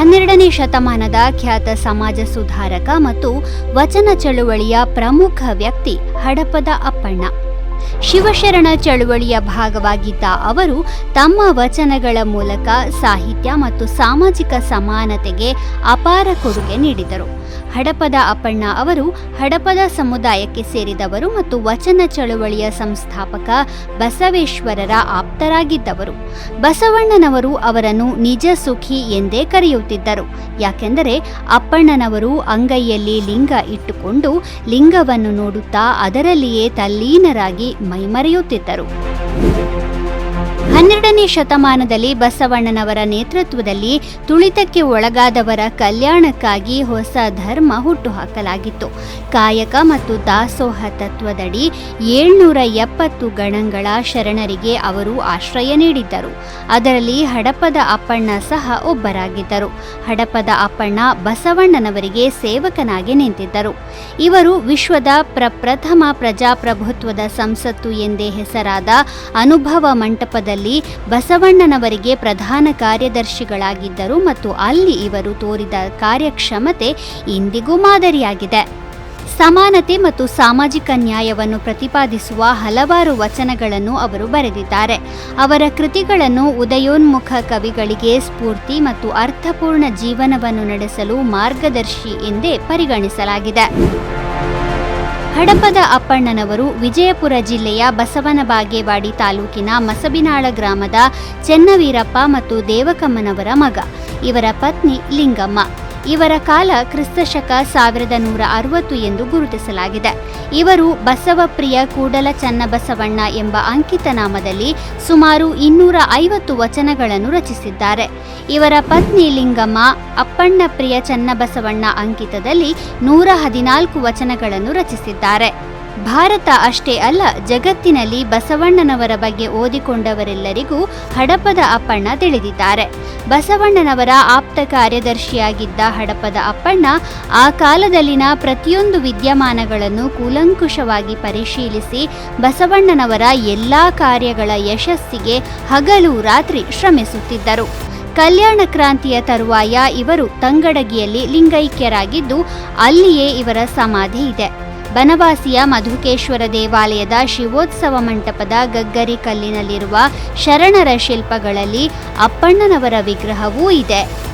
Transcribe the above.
ಹನ್ನೆರಡನೇ ಶತಮಾನದ ಖ್ಯಾತ ಸಮಾಜ ಸುಧಾರಕ ಮತ್ತು ವಚನ ಚಳುವಳಿಯ ಪ್ರಮುಖ ವ್ಯಕ್ತಿ ಹಡಪದ ಅಪ್ಪಣ್ಣ. ಶಿವಶರಣ ಚಳುವಳಿಯ ಭಾಗವಾಗಿದ್ದ ಅವರು ತಮ್ಮ ವಚನಗಳ ಮೂಲಕ ಸಾಹಿತ್ಯ ಮತ್ತು ಸಾಮಾಜಿಕ ಸಮಾನತೆಗೆ ಅಪಾರ ಕೊಡುಗೆ ನೀಡಿದರು. ಹಡಪದ ಅಪ್ಪಣ್ಣ ಅವರು ಹಡಪದ ಸಮುದಾಯಕ್ಕೆ ಸೇರಿದವರು ಮತ್ತು ವಚನ ಚಳುವಳಿಯ ಸಂಸ್ಥಾಪಕ ಬಸವೇಶ್ವರರ ಆಪ್ತರಾಗಿದ್ದವರು. ಬಸವಣ್ಣನವರು ಅವರನ್ನು ನಿಜ ಸುಖಿ ಎಂದೇ ಕರೆಯುತ್ತಿದ್ದರು. ಯಾಕೆಂದರೆ ಅಪ್ಪಣ್ಣನವರು ಅಂಗೈಯಲ್ಲಿ ಲಿಂಗ ಇಟ್ಟುಕೊಂಡು ಲಿಂಗವನ್ನು ನೋಡುತ್ತಾ ಅದರಲ್ಲಿಯೇ ತಲ್ಲೀನರಾಗಿ ಮೈಮರೆಯುತ್ತಿದ್ದರು. ಹನ್ನೆರಡನೇ ಶತಮಾನದಲ್ಲಿ ಬಸವಣ್ಣನವರ ನೇತೃತ್ವದಲ್ಲಿ ತುಳಿತಕ್ಕೆ ಒಳಗಾದವರ ಕಲ್ಯಾಣಕ್ಕಾಗಿ ಹೊಸ ಧರ್ಮ ಹುಟ್ಟುಹಾಕಲಾಗಿತ್ತು. ಕಾಯಕ ಮತ್ತು ದಾಸೋಹ ತತ್ವದಡಿ ಏಳ್ನೂರ ಎಪ್ಪತ್ತು ಗಣಗಳ ಶರಣರಿಗೆ ಅವರು ಆಶ್ರಯ ನೀಡಿದ್ದರು. ಅದರಲ್ಲಿ ಹಡಪದ ಅಪ್ಪಣ್ಣ ಸಹ ಒಬ್ಬರಾಗಿದ್ದರು. ಹಡಪದ ಅಪ್ಪಣ್ಣ ಬಸವಣ್ಣನವರಿಗೆ ಸೇವಕನಾಗಿ ನಿಂತಿದ್ದರು. ಇವರು ವಿಶ್ವದ ಪ್ರಪ್ರಥಮ ಪ್ರಜಾಪ್ರಭುತ್ವದ ಸಂಸತ್ತು ಎಂದೇ ಹೆಸರಾದ ಅನುಭವ ಮಂಟಪದಲ್ಲಿ ಬಸವಣ್ಣನವರಿಗೆ ಪ್ರಧಾನ ಕಾರ್ಯದರ್ಶಿಗಳಾಗಿದ್ದರು ಮತ್ತು ಅಲ್ಲಿ ಇವರು ತೋರಿದ ಕಾರ್ಯಕ್ಷಮತೆ ಇಂದಿಗೂ ಮಾದರಿಯಾಗಿದೆ. ಸಮಾನತೆ ಮತ್ತು ಸಾಮಾಜಿಕ ನ್ಯಾಯವನ್ನು ಪ್ರತಿಪಾದಿಸುವ ಹಲವಾರು ವಚನಗಳನ್ನು ಅವರು ಬರೆದಿದ್ದಾರೆ. ಅವರ ಕೃತಿಗಳನ್ನು ಉದಯೋನ್ಮುಖ ಕವಿಗಳಿಗೆ ಸ್ಫೂರ್ತಿ ಮತ್ತು ಅರ್ಥಪೂರ್ಣ ಜೀವನವನ್ನು ನಡೆಸಲು ಮಾರ್ಗದರ್ಶಿ ಎಂದೇ ಪರಿಗಣಿಸಲಾಗಿದೆ. ಹಡಪದ ಅಪ್ಪಣ್ಣನವರು ವಿಜಯಪುರ ಜಿಲ್ಲೆಯ ಬಸವನ ಬಾಗೇವಾಡಿ ತಾಲೂಕಿನ ಮಸಬಿನಾಳ ಗ್ರಾಮದ ಚೆನ್ನವೀರಪ್ಪ ಮತ್ತು ದೇವಕಮ್ಮನವರ ಮಗ. ಇವರ ಪತ್ನಿ ಲಿಂಗಮ್ಮ. ಇವರ ಕಾಲ ಕ್ರಿಸ್ತಶಕ ಸಾವಿರದ ನೂರ ಅರವತ್ತು ಎಂದು ಗುರುತಿಸಲಾಗಿದೆ. ಇವರು ಬಸವಪ್ರಿಯ ಕೂಡಲ ಚನ್ನಬಸವಣ್ಣ ಎಂಬ ಅಂಕಿತ ನಾಮದಲ್ಲಿ ಸುಮಾರು ಇನ್ನೂರ ಐವತ್ತು ವಚನಗಳನ್ನು ರಚಿಸಿದ್ದಾರೆ. ಇವರ ಪತ್ನಿ ಲಿಂಗಮ್ಮ, ಅಪ್ಪಣ್ಣ ಪ್ರಿಯ ಚನ್ನಬಸವಣ್ಣ ಅಂಕಿತದಲ್ಲಿ ನೂರ ಹದಿನಾಲ್ಕು ವಚನಗಳನ್ನು ರಚಿಸಿದ್ದಾರೆ. ಭಾರತ ಅಷ್ಟೇ ಅಲ್ಲ, ಜಗತ್ತಿನಲ್ಲಿ ಬಸವಣ್ಣನವರ ಬಗ್ಗೆ ಓದಿಕೊಂಡವರೆಲ್ಲರಿಗೂ ಹಡಪದ ಅಪ್ಪಣ್ಣ ತಿಳಿದಿದ್ದಾರೆ. ಬಸವಣ್ಣನವರ ಆಪ್ತ ಕಾರ್ಯದರ್ಶಿಯಾಗಿದ್ದ ಹಡಪದ ಅಪ್ಪಣ್ಣ ಆ ಕಾಲದಲ್ಲಿನ ಪ್ರತಿಯೊಂದು ವಿದ್ಯಮಾನಗಳನ್ನು ಕೂಲಂಕುಷವಾಗಿ ಪರಿಶೀಲಿಸಿ ಬಸವಣ್ಣನವರ ಎಲ್ಲ ಕಾರ್ಯಗಳ ಯಶಸ್ಸಿಗೆ ಹಗಲು ರಾತ್ರಿ ಶ್ರಮಿಸುತ್ತಿದ್ದರು. ಕಲ್ಯಾಣ ಕ್ರಾಂತಿಯ ತರುವಾಯ ಇವರು ತಂಗಡಗಿಯಲ್ಲಿ ಲಿಂಗೈಕ್ಯರಾಗಿದ್ದು, ಅಲ್ಲಿಯೇ ಇವರ ಸಮಾಧಿ ಇದೆ. ಬನವಾಸಿಯ ಮಧುಕೇಶ್ವರ ದೇವಾಲಯದ ಶಿವೋತ್ಸವ ಮಂಟಪದ ಗಗ್ಗರಿ ಕಲ್ಲಿನಲ್ಲಿರುವ ಶರಣರ ಶಿಲ್ಪಗಳಲ್ಲಿ ಅಪ್ಪಣ್ಣನವರ ವಿಗ್ರಹವೂ ಇದೆ.